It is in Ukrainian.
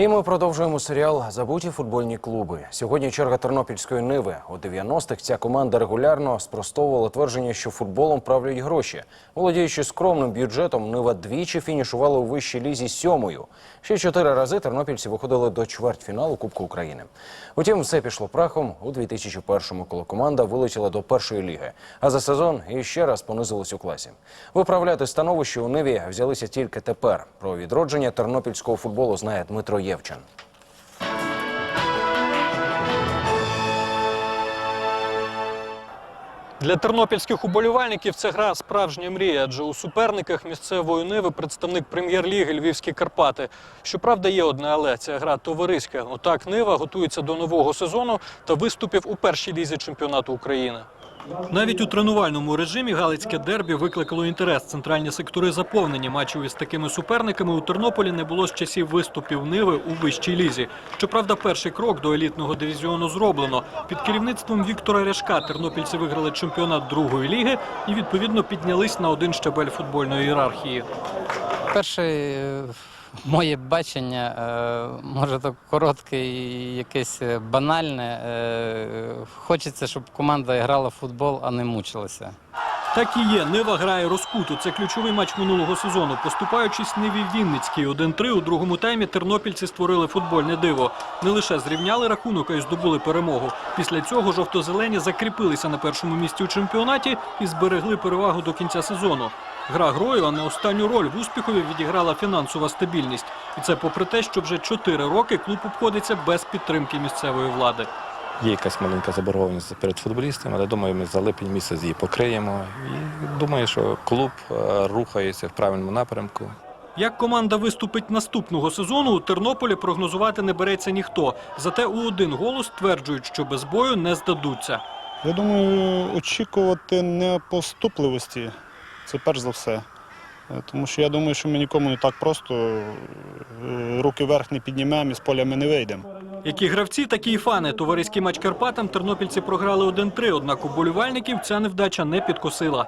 І ми продовжуємо серіал Забуті футбольні клуби. Сьогодні черга тернопільської ниви. У 90-х ця команда регулярно спростовувала твердження, що футболом правлять гроші. Володіючи скромним бюджетом, нива двічі фінішувала у вищій лізі сьомою. Ще чотири рази тернопільці виходили до чвертьфіналу Кубку України. Утім, все пішло прахом у 2001-му, коли команда вилетіла до першої ліги. А за сезон іще раз понизилась у класі. Виправляти становище у ниві взялися тільки тепер. Про відродження тернопільського футболу знає Дмитро Євчен. Для тернопільських уболівальників це гра справжня мрія, адже у суперниках місцевої ниви представник прем'єр-ліги Львівські Карпати. Щоправда, є одне але ця гра товариська. Отак Нива готується до нового сезону та виступів у першій лізі чемпіонату України. Навіть у тренувальному режимі Галицьке дербі викликало інтерес. Центральні сектори заповнені. Матчів із такими суперниками у Тернополі не було з часів виступів Ниви у вищій лізі. Щоправда, перший крок до елітного дивізіону зроблено. Під керівництвом Віктора Ряшка тернопільці виграли чемпіонат другої ліги і відповідно піднялись на один щабель футбольної ієрархії. Перше е, моє бачення, е, може то коротке і якесь е, банальне. е, Хочеться, щоб команда грала в футбол, а не мучилася. Так і є. Нива грає розкуту. Це ключовий матч минулого сезону. Поступаючись Ниві Вінницькій 1-3, у другому таймі тернопільці створили футбольне диво. Не лише зрівняли рахунок, а й здобули перемогу. Після цього жовто-зелені закріпилися на першому місці у чемпіонаті і зберегли перевагу до кінця сезону. Гра грою, а не останню роль в успіхові відіграла фінансова стабільність. І це попри те, що вже 4 роки клуб обходиться без підтримки місцевої влади. Є якась маленька заборгованість перед футболістами, але думаю, ми за липень місяць її покриємо. І думаю, що клуб е, рухається в правильному напрямку. Як команда виступить наступного сезону, у Тернополі прогнозувати не береться ніхто. Зате у один голос стверджують, що без бою не здадуться. Я думаю, очікувати непоступливості це перш за все. Е, Тому що я думаю, що ми нікому не так просто е, руки вверх не піднімемо і з поля ми не вийдемо. Які гравці, такі і фани. Товариський матч Карпатам тернопільці програли 1-3, однак уболівальників ця невдача не підкосила.